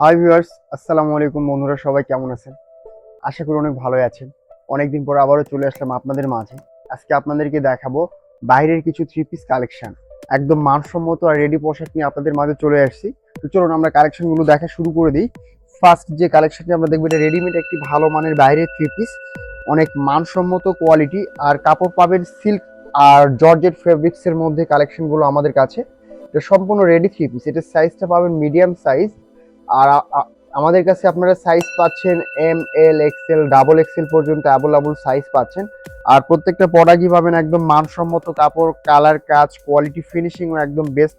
Hi viewers আসসালামু আলাইকুম বন্ধুরা, সবাই কেমন আছেন? আশা করি অনেক ভালোই আছেন। অনেকদিন পর আবারও চলে আসলাম আপনাদের মাঝে। আজকে আপনাদেরকে দেখাবো বাইরের কিছু থ্রি পিস কালেকশন একদম মানসম্মত আর রেডি পোশাক নিয়ে আপনাদের মাঝে চলে আসছি। তো চলুন আমরা কালেকশনগুলো দেখা শুরু করে দিই। ফার্স্ট যে কালেকশনটি আমরা দেখব, এটা রেডিমেড একটি ভালো মানের বাইরের থ্রি পিস অনেক মানসম্মত কোয়ালিটি আর কাপড় পাবেন সিল্ক আর জর্জেট ফেব্রিক্সের মধ্যে কালেকশনগুলো আমাদের কাছে। এটা সম্পূর্ণ রেডি থ্রি পিস এটার সাইজটা পাবেন মিডিয়াম সাইজ আর আমাদের কাছে আপনারা সাইজ পাচ্ছেন M L XL double XL পর্যন্ত অ্যাভেলেবল সাইজ পাচ্ছেন। আর প্রত্যেকটা প্রোডাক্টই পাবেন একদম মানসম্মত কাপড় কালার কাজ কোয়ালিটি ফিনিশিং একদম বেস্ট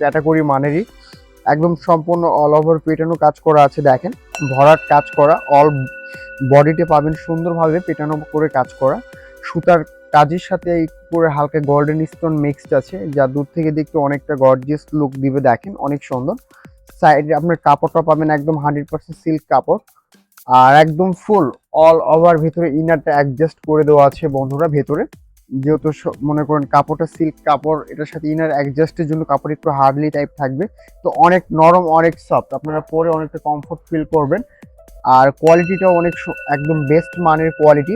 ক্যাটাগরি মানেরই। একদম সম্পূর্ণ অল ওভার পেটানো কাজ করা আছে, দেখেন। ভরাট কাজ করা অল বডিতে পাবেন সুন্দরভাবে পেটানো করে কাজ করা। সুতার কাজের সাথে এই করে হালকা গোল্ডেন স্টোন মিক্সড আছে, যা দূর থেকে দেখতে অনেকটা গর্জিয়াস লুক দিবে, দেখেন, অনেক সুন্দর। সাইডে আপনার কাপড়টা পাবেন একদম হান্ড্রেড পার্সেন্ট সিল্ক কাপড়। আর একদম ফুল অল ওভার ভেতরে ইনারটা অ্যাডজাস্ট করে দেওয়া আছে বন্ধুরা ভেতরে। যেহেতু মনে করেন কাপড়টা সিল্ক কাপড়, এটার সাথে ইনার অ্যাডজাস্টের জন্য কাপড় একটু হার্ডলি টাইপ থাকবে। তো অনেক নরম, অনেক সফট আপনারা পরে অনেকটা কমফোর্ট ফিল করবেন। আর কোয়ালিটিটাও অনেক একদম বেস্ট মানের কোয়ালিটি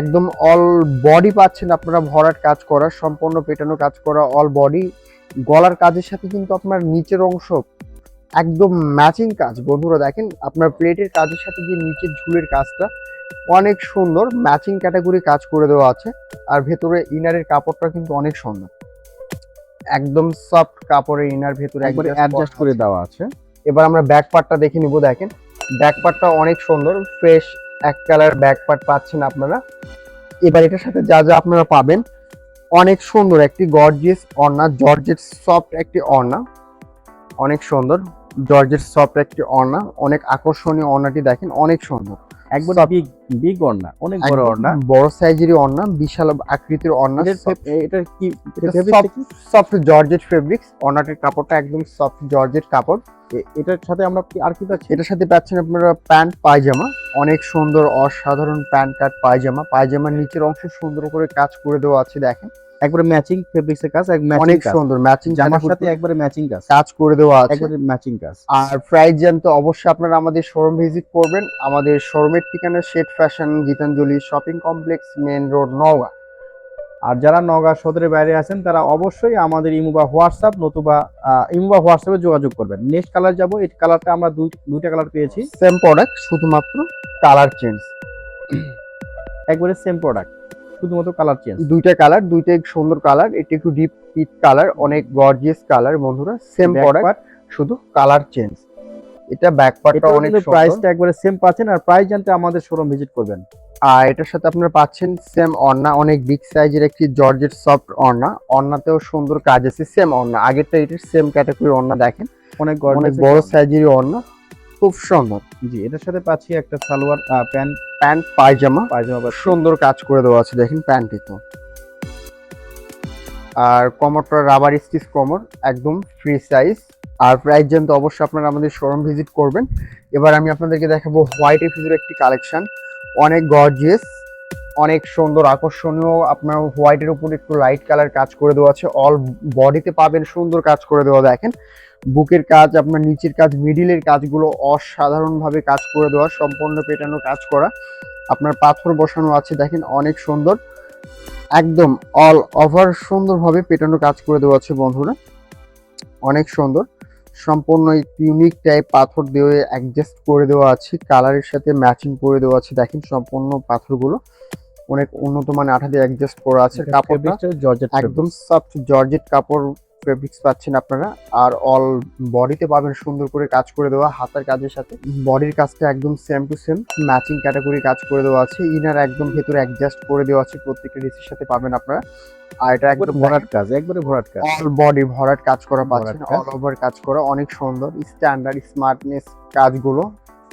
একদম অল বডি পাচ্ছেন আপনারা ভরাট কাজ করা, সম্পূর্ণ পেটানো কাজ করা অল বডি গলার কাজের সাথে কিন্তু আপনার নিচের অংশ একদম ম্যাচিং কাজ। বন্ধুরা দেখেন আপনার প্লেটের কাজের সাথে যে নিচের ঝুলের কাজটা অনেক সুন্দর ম্যাচিং ক্যাটাগরি কাজ করে দেওয়া আছে। আর ভেতরে ইনারের কাপড়টা কিন্তু অনেক সুন্দর। একদম সফট কাপড়ের ইনার ভেতরে একবারে অ্যাডজাস্ট করে দেওয়া আছে। এবার আমরা ব্যাক পার্টটা দেখে নিব দেখেন। ব্যাক পার্টটা অনেক সুন্দর ফ্রেশ এক কালার ব্যাক পার্ট পাচ্ছেন আপনারা। এবার এটার সাথে যা যা আপনারা পাবেন অনেক সুন্দর একটি গর্জিয়াস অর্ণা জর্জেট সফট একটি অর্ণা অনেক সুন্দর। জর্জেট সফট একটি অর্ণা অনেক আকর্ষণীয় অর্ণাটি দেখেন অনেক সুন্দর। একবার. বিগ বিগ ওড়না অনেক বড় একদম বড় সাইজেরই অর্ণা বিশাল আকৃতির অর্ণা এটা কি? সফট জর্জেট ফেব্রিক্স অর্ণাটির কাপড়টা একদম সফট জর্জেট কাপড়। এটার সাথে আমরা আর কি পাচ্ছি? এটার সাথে পাচ্ছেন আপনারা প্যান্ট পায়জামা। অনেক সুন্দর অসাধারণ প্যান্ট কাট পায়জামা। পায়জামার নিচের অংশ সুন্দর করে কাজ করে দেওয়া আছে দেখেন। একবারে ম্যাচিং ফেব্রিক্স এর কাজ এক ম্যাচিং অনেক সুন্দর ম্যাচিং জামার সাথে একবারে ম্যাচিং কাজ। কাজ করে দেওয়া আছে। একবারে ম্যাচিং কাজ। আর প্রাইস জানতে অবশ্যই আপনারা আমাদের শোরুম ভিজিট করবেন। আমাদের শোরুমের ঠিকানা shed fashion Gitanjali shopping complex main road Naogaon. আর যারা নগা সদরের বাইরে আছেন তারা অবশ্যই আমাদের ইমো বা হোয়াটসঅ্যাপ নতুবা আহ, ইমো বা হোয়াটসঅ্যাপে যোগাযোগ করবেন। নেক্সট কালার যাব এই কালারটা আমরা দুই দুইটা কালার পেয়েছি। সেম প্রোডাক্ট শুধুমাত্র কালার চেঞ্জ একবারে সেম প্রোডাক্ট শুধুমাত্র কালার চেঞ্জ দুইটা কালার দুইটাই সুন্দর কালার এটা একটু ডিপ পিট কালার অনেক গর্জিয়াস কালার বন্ধুরা। সেম প্রোডাক্ট শুধু কালার চেঞ্জ এটা ব্যাক পার্টটা অনেক প্রাইসটা একবারে সেম পাচ্ছেন আর প্রাইস জানতে আমাদের শোরুম ভিজিট করবেন। আর এটার সাথে আপনারা পাচ্ছেন সেম অর্ণা অনেক বিগ সাইজের একটি জর্জেট সফট অর্ণা অর্ণাতেও সুন্দর কাজ আছে সেম অর্ণা আগেরটা এটার সেম ক্যাটাগরি অর্ণা দেখেন। অনেক অনেক বড় সাইজেরই অর্ণা খুব সুন্দর। জি এটার সাথে পাচ্ছি একটা সালোয়ার প্যান্ট। প্যান্ট পায়জামা। পায়জামা সুন্দর কাজ করে দেওয়া আছে দেখেন প্যান্টে তো। আর কমরটা রাবার স্টিচ কমর একদম ফ্রি সাইজ আর প্রাইস জানতে অবশ্যই আপনারা আমাদের শোরুম ভিজিট করবেন। এবার আমি আপনাদেরকে দেখাবো হোয়াইট এফিজের একটি কালেকশন অনেক গর্জিয়াস অনেক সুন্দর, আকর্ষণীয়, আপনার হোয়াইটের উপর একটু লাইট কালার কাজ করে দেওয়া আছে। অল বডিতে পাবেন, সুন্দর কাজ করে দেওয়া, দেখেন। বুকের কাজ, আপনার নিচের কাজ মিডিলের কাজগুলো অসাধারণভাবে কাজ করে দেওয়া, সম্পূর্ণ পেটানো কাজ করা। আপনার পাথর বসানো আছে, দেখেন, অনেক সুন্দর। একদম অল ওভার সুন্দরভাবে পেটানো কাজ করে দেওয়া আছে, বন্ধুরা। অনেক সুন্দর। সম্পূর্ণ ইউনিক টাইপ পাথর দিয়ে অ্যাডজাস্ট করে দেওয়া আছে। কালারের সাথে ম্যাচিং করে দেওয়া আছে। দেখেন সম্পূর্ণ পাথরগুলো অনেক উন্নত মানের আঠা দিয়ে অ্যাডজাস্ট করা আছে কাপড়টা। জর্জেট একদম সফট জর্জেট কাপড় ফেব্রিক্স পাচ্ছেন আপনারা। আর অল বডিতে পাবেন সুন্দর করে কাজ করে দেওয়া হাতার কাজের সাথে। বডির কাজটা একদম same to same matching category কাজ করে দেওয়া আছে। ইনার একদম ভেতরে অ্যাডজাস্ট করে দেওয়া আছে প্রত্যেকটা ডিসের সাথে পাবেন আপনারা। আর এটা একদম ভরাট কাজ একবারে ভরাট কাজ। অল বডি ভরাট কাজ করা পাচ্ছেন অল ওভার কাজ করা অনেক সুন্দর স্ট্যান্ডার্ড স্মার্টনেস কাজগুলো।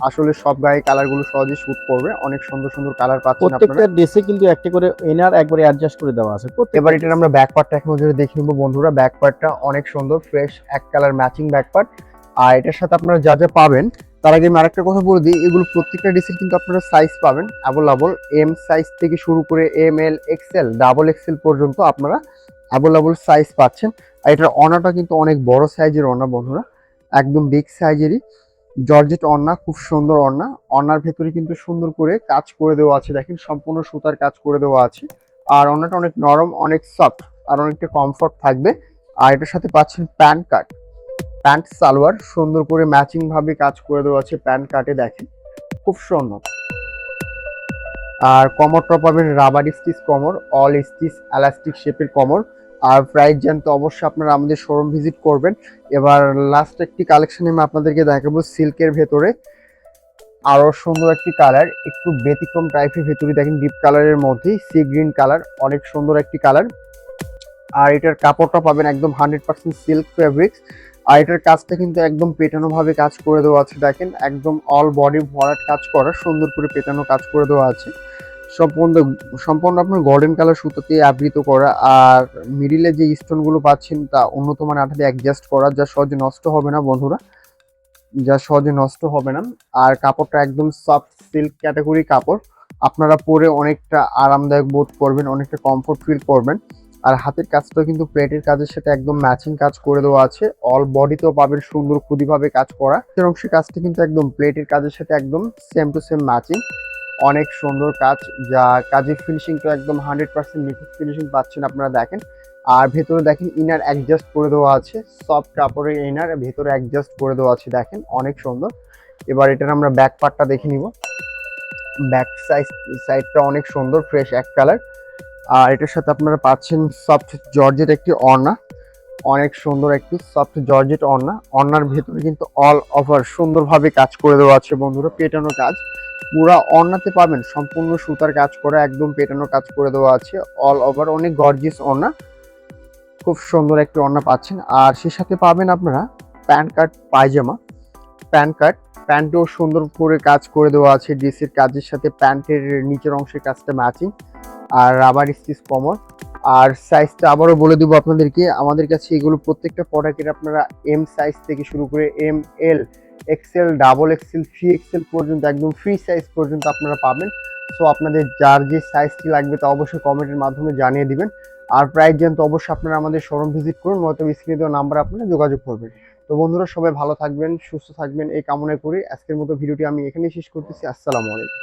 আসলে সব গায়ে কালারগুলো সহজে শুট করবে। অনেক সুন্দর সুন্দর কালার পাচ্ছেন আপনারা। প্রত্যেকটা ড্রেসে কিন্তু একটা করে এনার একবারে অ্যাডজাস্ট করে দেওয়া আছে। এবার এটার আমরা ব্যাক পার্টটা এক নজরে দেখে নেব বন্ধুরা ব্যাক পার্টটা অনেক সুন্দর ফ্রেশ এক কালার ম্যাচিং ব্যাক পার্ট আর এটার সাথে আপনারা যা যা পাবেন তার আগে আমি আরেকটা কথা বলে দিই এগুলো প্রত্যেকটা ডিসের কিন্তু আপনারা সাইজ পাবেন। অ্যাভেলেবল এম সাইজ থেকে শুরু করে M L XL double XL পর্যন্ত আপনারা অ্যাভেলেবল সাইজ পাচ্ছেন। আর এটার অনাটা কিন্তু অনেক বড় সাইজের অনা বন্ধুরা। একদম বিগ সাইজেরই জর্জেট অন্না, খুব সুন্দর অন্না। অন্নার ভেতরে কিন্তু সুন্দর করে কাজ করে দেওয়া আছে, দেখেন, সম্পূর্ণ সুতার কাজ করে দেওয়া আছে। আর অন্যটা অনেক নরম, অনেক সফট আর অনেকটা কমফর্ট থাকবে। আর এটার সাথে পাচ্ছেন প্যান্ট কাট। প্যান্ট, সালোয়ার, সুন্দর করে ম্যাচিং ভাবে কাজ করে দেওয়া আছে প্যান্ট কাটে, দেখেন, খুব সুন্দর। আর কমরটা পাবেন রাবার স্টিচ কমর অল স্টিচ এলাস্টিক শেপের কমর। আর প্রাইস জানতে অবশ্যই আপনারা আমাদের শোরুম ভিজিট করবেন। এবার লাস্ট একটি কালেকশন আমি আপনাদেরকে দেখাবো সিল্কের ভেতরে। আরও সুন্দর একটি কালার একটু ব্যতিক্রম টাইপের ভেতরে দেখেন ডিপ কালারের মধ্যেই সি গ্রিন কালার অনেক সুন্দর একটি কালার আর এটার কাপড়টা পাবেন একদম হান্ড্রেড পার্সেন্ট সিল্ক ফেব্রিক্স আর এটার কাজটা কিন্তু একদম পেটানো ভাবে কাজ করে দেওয়া আছে, দেখেন। একদম অল বডি ভরাট কাজ করা, সুন্দর করে পেটানো কাজ করে দেওয়া আছে। সম্পূর্ণ সম্পূর্ণ আপনার গোল্ডেন কালার সুতোতে আবৃত করা আর মিডিলে যে স্টোনগুলো পাচ্ছেন তা উন্নত মানের আঠাতে অ্যাডজাস্ট করা, যা সহজে নষ্ট হবে না বন্ধুরা। যা সহজে নষ্ট হবে না। আর কাপড়টা একদম সফট সিল্ক ক্যাটাগরি কাপড়। আপনারা পরে অনেকটা আরামদায়ক বোধ করবেন, অনেকটা কমফোর্ট ফিল করবেন। আর হাতের কাজটাও কিন্তু প্লেটের কাজের সাথে একদম ম্যাচিং কাজ করে দেওয়া আছে। অল বডিতেও পাবেন সুন্দর খুদিভাবে কাজ করা। এর অংশের কাজটা কিন্তু একদম প্লেটের কাজের সাথে একদম সেম টু সেম ম্যাচিং অনেক সুন্দর কাজ, যা কাজের ফিনিশিং তো একদম হান্ড্রেড পার্সেন্ট নিখুঁত ফিনিশিং পাচ্ছেন আপনারা দেখেন। আর ভেতরে দেখেন ইনার অ্যাডজাস্ট করে দেওয়া আছে সফট কাপড়ের ইনার ভেতরে অ্যাডজাস্ট করে দেওয়া আছে, দেখেন অনেক সুন্দর। এবার এটার আমরা ব্যাক পার্টটা দেখে নিব। ব্যাক সাইড সাইডটা অনেক সুন্দর ফ্রেশ এক কালার আর এটার সাথে আপনারা পাচ্ছেন সফট জর্জেট একটি অর্না অনেক সুন্দর একটি সফট জর্জেট অর্না অর্নার ভেতরে কিন্তু অল ওভার সুন্দরভাবে কাজ করে দেওয়া আছে বন্ধুরা, পেটানো কাজ। পুরা অর্নাতে পাবেন। সম্পূর্ণ সুতার কাজ করা, একদম পেটানো কাজ করে দেওয়া আছে। অল ওভার অনেক গর্জিয়াস অর্না খুব সুন্দর একটি অর্না পাচ্ছেন। আর সে সাথে পাবেন আপনারা প্যান্ট কার্ড পায়জামা। প্যান্ট কার্ড প্যান্টও সুন্দর করে কাজ করে দেওয়া আছে। ডিসির কাজের সাথে প্যান্টের নিচের অংশের কাজটা ম্যাচিং আর রাবার স্টিচ কমর। আর সাইজটা আবারও বলে দেবো আপনাদেরকে। আমাদের কাছে এগুলো প্রত্যেকটা প্রোডাক্টের আপনারা এম সাইজ থেকে শুরু করে M L XL double XL three XL পর্যন্ত, একদম ফ্রি সাইজ পর্যন্ত আপনারা পাবেন। সো আপনাদের যার যে সাইজটি লাগবে তা অবশ্যই কমেন্টের মাধ্যমে জানিয়ে দিবেন। আর প্রাইস জানতে অবশ্যই আপনারা আমাদের শোরুম ভিজিট করুন, নয়তো স্ক্রিনে দেওয়া নাম্বার আপনারা যোগাযোগ করবেন। তো বন্ধুরা, সবাই ভালো থাকবেন, সুস্থ থাকবেন, এই কামনা করি। আজকের মতো ভিডিওটি আমি এখানেই শেষ করতেছি। আসসালামু আলাইকুম।